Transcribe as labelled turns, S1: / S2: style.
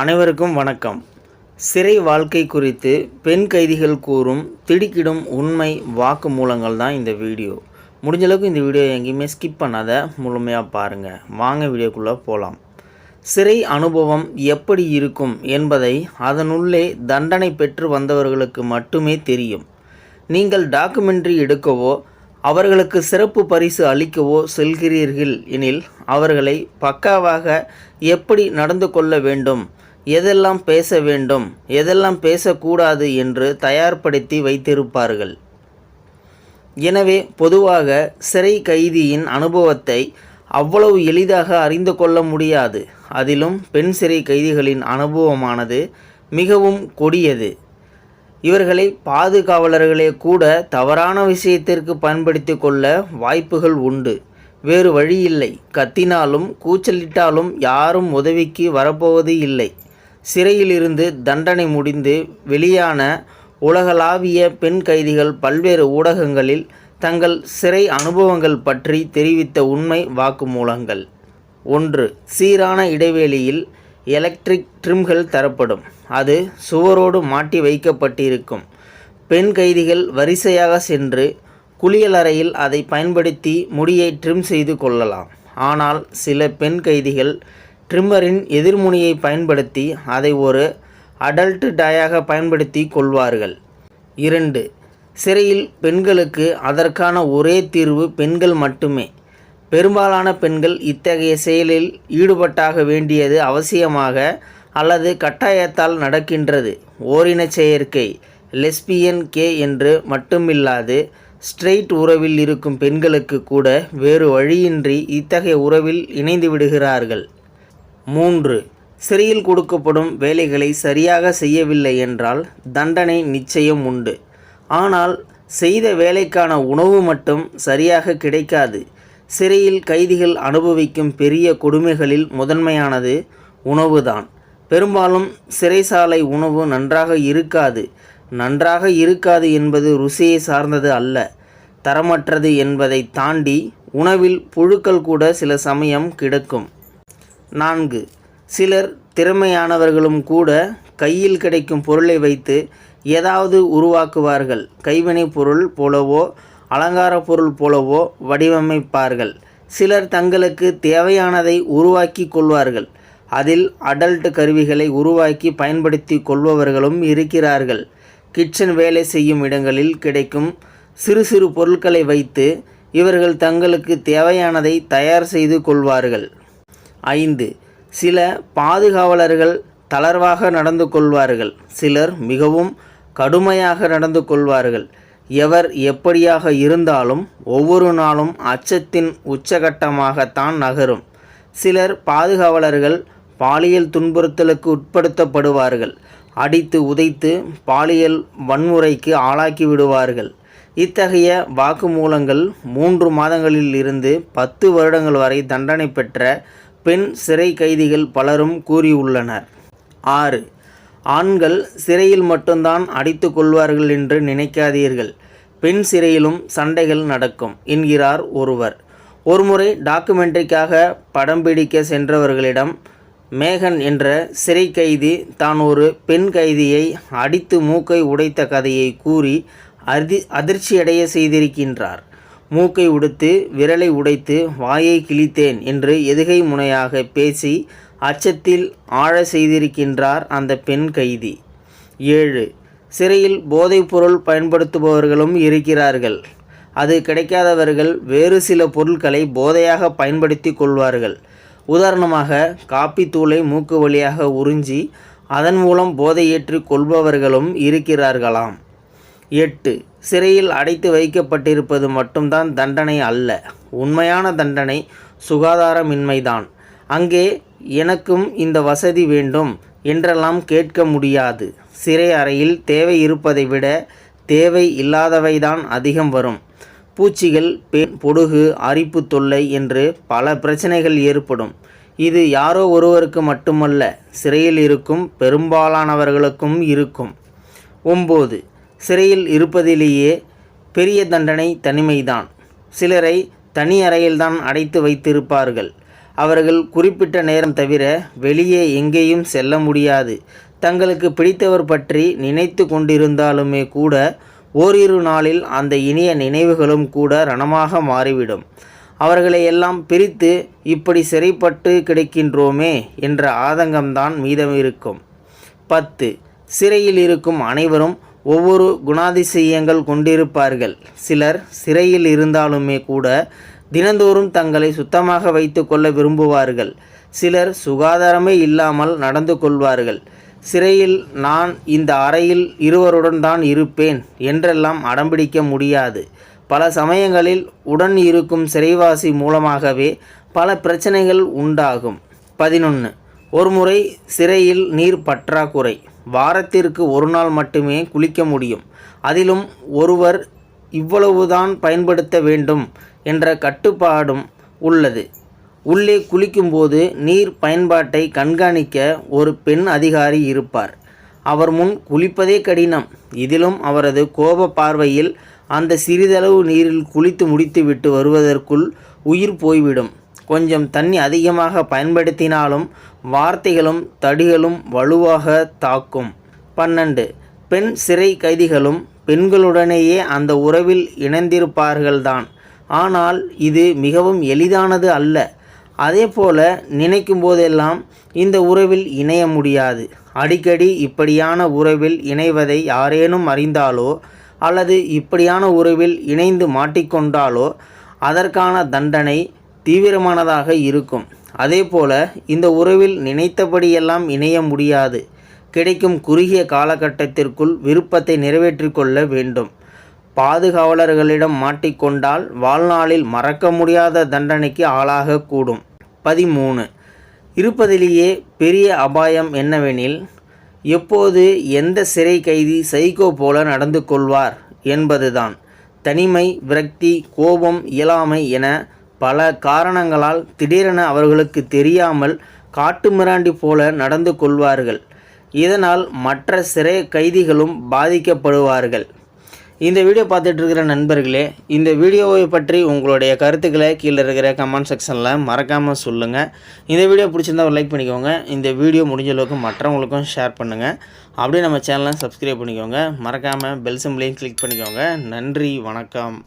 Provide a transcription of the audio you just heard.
S1: அனைவருக்கும் வணக்கம். சிறை வாழ்க்கை குறித்து பெண் கைதிகள் கூறும் திடுக்கிடும் உண்மை வாக்குமூலங்கள் தான் இந்த வீடியோ. முடிஞ்சளவுக்கு இந்த வீடியோ எங்கேயுமே ஸ்கிப் பண்ணாத முழுமையாக பாருங்கள் வாங்க வீடியோக்குள்ளே போகலாம் சிறை அனுபவம் எப்படி இருக்கும் என்பதை அதனுள்ளே தண்டனை பெற்று வந்தவர்களுக்கு மட்டுமே தெரியும். நீங்கள் டாக்குமெண்ட்ரி எடுக்கவோ அவர்களுக்கு சிறப்பு பரிசு அளிக்கவோ செல்கிறீர்கள் எனில் அவர்களை பக்காவாக எப்படி நடந்து கொள்ள வேண்டும் எதெல்லாம் பேச வேண்டும் எதெல்லாம் பேசக்கூடாது என்று தயார்படுத்தி வைத்திருப்பார்கள். எனவே பொதுவாக சிறை கைதியின் அனுபவத்தை அவ்வளவு எளிதாக அறிந்து கொள்ள முடியாது. அதிலும் பெண் சிறை கைதிகளின் அனுபவமானது மிகவும் கொடியது. இவர்களை பாதுகாவலர்களே கூட தவறான விஷயத்திற்கு பயன்படுத்தி கொள்ள வாய்ப்புகள் உண்டு. வேறு வழி இல்லை. கத்தினாலும் கூச்சலிட்டாலும் யாரும் உதவிக்கு வரப்போவது இல்லை. சிறையிலிருந்து தண்டனை முடிந்து வெளியான உலகளாவிய பெண் கைதிகள் பல்வேறு ஊடகங்களில் தங்கள் சிறை அனுபவங்கள் பற்றி தெரிவித்த உண்மை வாக்குமூலங்கள். ஒன்று சீரான இடைவெளியில் எலக்ட்ரிக் ட்ரிம்கள் தரப்படும். அது சுவரோடு மாட்டி வைக்கப்பட்டிருக்கும். பெண் கைதிகள் வரிசையாக சென்று குளியலறையில் அதை பயன்படுத்தி முடியை ட்ரிம் செய்து கொள்ளலாம். ஆனால் சில பெண் கைதிகள் ட்ரிம்மரின் எதிர்முனையை பயன்படுத்தி அதை ஒரு அடல்ட் டயாக பயன்படுத்தி கொள்வார்கள். இரண்டு சிறையில் பெண்களுக்கு அதற்கான ஒரே தீர்வு பெண்கள் மட்டுமே. பெரும்பாலான பெண்கள் இத்தகைய செயலில் ஈடுபட்டாக வேண்டியது அவசியமாக அல்லது கட்டாயத்தால் நடக்கின்றது. ஓரினச் செயற்கை லெஸ்பியன் கே என்று மட்டுமில்லாது ஸ்ட்ரெயிட் உறவில் இருக்கும் பெண்களுக்கு கூட வேறு வழியின்றி இத்தகைய உறவில் இணைந்து விடுகிறார்கள். மூன்று சிறையில் கொடுக்கப்படும் வேலைகளை சரியாக செய்யவில்லை என்றால் தண்டனை நிச்சயம் உண்டு. ஆனால் செய்த வேலைக்கான உணவு மட்டும் சரியாக கிடைக்காது. சிறையில் கைதிகள் அனுபவிக்கும் பெரிய கொடுமைகளில் முதன்மையானது உணவுதான். பெரும்பாலும் சிறைசாலை உணவு நன்றாக இருக்காது. நன்றாக இருக்காது என்பது ருசியை சார்ந்தது அல்ல. தரமற்றது என்பதை தாண்டி உணவில் புழுக்கள் கூட சில சமயம் கிடக்கும். நான்கு. சிலர் திறமையானவர்களும் கூட கையில் கிடைக்கும் பொருளை வைத்து ஏதாவது உருவாக்குவார்கள். கைவினைப் பொருள் போலவோ அலங்கார பொருள் போலவோ வடிவமைப்பார்கள். சிலர் தங்களுக்கு தேவையானதை உருவாக்கி கொள்வார்கள். அதில் அடல்ட் கருவிகளை உருவாக்கி பயன்படுத்தி கொள்பவர்களும் இருக்கிறார்கள். கிச்சன் வேலை செய்யும் இடங்களில் கிடைக்கும் சிறு சிறு பொருட்களை வைத்து இவர்கள் தங்களுக்கு தேவையானதை தயார் செய்து கொள்வார்கள். ஐந்து. சில பாதுகாவலர்கள் தளர்வாக நடந்து கொள்வார்கள். சிலர் மிகவும் கடுமையாக நடந்து கொள்வார்கள். எவர் எப்படியாக இருந்தாலும் ஒவ்வொரு நாளும் அச்சத்தின் உச்சகட்டமாகத்தான் நகரும். சிலர் பாதுகாவலர்கள் பாலியல் துன்புறுத்தலுக்கு உட்படுத்தப்படுவார்கள். அடித்து உதைத்து பாலியல் வன்முறைக்கு ஆளாக்கி விடுவார்கள். இத்தகைய வாக்குமூலங்கள் மூன்று மாதங்களில் இருந்து பத்து வருடங்கள் வரை தண்டனை பெற்ற பெண் சிறை கைதிகள் பலரும் கூறியுள்ளனர். ஆறு. ஆண்கள் சிறையில் மட்டும்தான் அடித்து கொள்வார்கள் என்று நினைக்காதீர்கள். பெண் சிறையிலும் சண்டைகள் நடக்கும் என்கிறார் ஒருவர். ஒருமுறை டாக்குமெண்ட்ரிக்காக படம் பிடிக்க சென்றவர்களிடம் மேகன் என்ற சிறை கைதி தான் ஒரு பெண் கைதியை அடித்து மூக்கை உடைத்த கதையை கூறி அதி அதிர்ச்சியடைய செய்திருக்கின்றார். மூக்கை உடுத்து விரலை உடைத்து வாயை கிழித்தேன் என்று எதுகை முனையாக பேசி அச்சத்தில் ஆழ செய்திருக்கின்றார் அந்த பெண் கைதி. ஏழு. சிறையில் போதைப்பொருள் பயன்படுத்துபவர்களும் இருக்கிறார்கள். அது கிடைக்காதவர்கள் வேறு சில பொருட்களை போதையாக பயன்படுத்தி கொள்வார்கள். உதாரணமாக காப்பித்தூளை மூக்கு வழியாக உறிஞ்சி அதன் மூலம் போதையேற்றிக் கொள்பவர்களும் இருக்கிறார்களாம். எட்டு. சிறையில் அடைத்து வைக்கப்பட்டிருப்பது மட்டும்தான் தண்டனை அல்ல. உண்மையான தண்டனை சுகாதாரமின்மைதான். அங்கே எனக்கும் இந்த வசதி வேண்டும் என்றெல்லாம் கேட்க முடியாது. சிறை அறையில் தேவை இருப்பதை விட தேவை இல்லாதவைதான் அதிகம் வரும். பூச்சிகள் பெண் பொடுகு அரிப்பு தொல்லை என்று பல பிரச்சனைகள் ஏற்படும். இது யாரோ ஒருவருக்கு மட்டுமல்ல சிறையில் இருக்கும் பெரும்பாலானவர்களுக்கும் இருக்கும். ஒம்பது சிறையில் இருப்பதிலேயே பெரிய தண்டனை தனிமைதான். சிலரை தனி அறையில்தான் அடைத்து வைத்திருப்பார்கள். அவர்கள் குறிப்பிட்ட நேரம் தவிர வெளியே எங்கேயும் செல்ல முடியாது. தங்களுக்கு பிடித்தவர் பற்றி நினைத்து கொண்டிருந்தாலுமே கூட ஓரிரு நாளில் அந்த இனிய நினைவுகளும் கூட ரணமாக மாறிவிடும். அவர்களை எல்லாம் பிரித்து இப்படி சிறைப்பட்டு கிடைக்கின்றோமே என்ற ஆதங்கம்தான் மீதமிருக்கும். பத்து. சிறையில் இருக்கும் அனைவரும் ஒவ்வொரு குணாதிசயங்கள் கொண்டிருப்பார்கள். சிலர் சிறையில் இருந்தாலுமே கூட தினந்தோறும் தங்களை சுத்தமாக வைத்து கொள்ள விரும்புவார்கள். சிலர் சுகாதாரமே இல்லாமல் நடந்து கொள்வார்கள். சிறையில் நான் இந்த அறையில் இருவருடன் தான் இருப்பேன் என்றெல்லாம் அடம்பிடிக்க முடியாது. பல சமயங்களில் உடன் இருக்கும் சிறைவாசி மூலமாகவே பல பிரச்சனைகள் உண்டாகும். பதினொன்று ஒருமுறை சிறையில் நீர் பற்றாக்குறை. வாரத்திற்கு ஒரு நாள் மட்டுமே குளிக்க முடியும். அதிலும் ஒருவர் இவ்வளவுதான் பயன்படுத்த வேண்டும் என்ற கட்டுப்பாடும் உள்ளது. உள்ளே குளிக்கும்போது நீர் பயன்பாட்டை கண்காணிக்க ஒரு பெண் அதிகாரி இருப்பார். அவர் முன் குளிப்பதே கடினம். இதிலும் அவரது கோப பார்வையில் அந்த சிறிதளவு நீரில் குளித்து முடித்துவிட்டு வருவதற்குள் உயிர் போய்விடும். கொஞ்சம் தண்ணி அதிகமாக பயன்படுத்தினாலும் வார்த்தைகளும் தடிகளும் வலுவாக தாக்கும். பன்னெண்டு. பெண் சிறை கைதிகளும் பெண்களுடனேயே அந்த உறவில் இணைந்திருப்பார்கள்தான். ஆனால் இது மிகவும் எளிதானது அல்ல. அதே போல நினைக்கும் போதெல்லாம் இந்த உறவில் இணைய முடியாது. அடிக்கடி இப்படியான உறவில் இணைவதை யாரேனும் அறிந்தாலோ அல்லது இப்படியான உறவில் இணைந்து மாட்டிக்கொண்டாலோ அதற்கான தண்டனை தீவிரமானதாக இருக்கும். அதேபோல இந்த உறவில் நினைத்தபடியெல்லாம் இணைய முடியாது. கிடைக்கும் குறுகிய காலகட்டத்திற்குள் விருப்பத்தை நிறைவேற்றி கொள்ள வேண்டும். பாதுகாவலர்களிடம் மாட்டிக்கொண்டால் வாழ்நாளில் மறக்க முடியாத தண்டனைக்கு ஆளாகக்கூடும் பதிமூணு. இருப்பதிலேயே பெரிய அபாயம் என்னவெனில் எப்போது எந்த சிறை கைதி சைக்கோ போல நடந்து கொள்வார் என்பதுதான். தனிமை விரக்தி கோபம் இயலாமை என பல காரணங்களால் திடீரென அவர்களுக்கு தெரியாமல் காட்டுமிராண்டி போல நடந்து கொள்வார்கள். இதனால் மற்ற சிறை கைதிகளும் பாதிக்கப்படுவார்கள். இந்த வீடியோ பார்த்துட்டு இருக்கிற நண்பர்களே இந்த வீடியோவை பற்றி உங்களுடைய கருத்துக்களை கீழே இருக்கிற கமெண்ட் செக்ஷனில் மறக்காமல் சொல்லுங்கள் இந்த வீடியோ பிடிச்சிருந்தா ஒரு லைக் பண்ணிக்கோங்க. இந்த வீடியோ முடிஞ்ச அளவுக்கு மற்றவங்களுக்கும் ஷேர் பண்ணுங்கள் அப்படியே நம்ம சேனலை சப்ஸ்கிரைப் பண்ணிக்கோங்க. மறக்காமல் பெல் சிம்லையும் கிளிக் பண்ணிக்கோங்க. நன்றி வணக்கம்.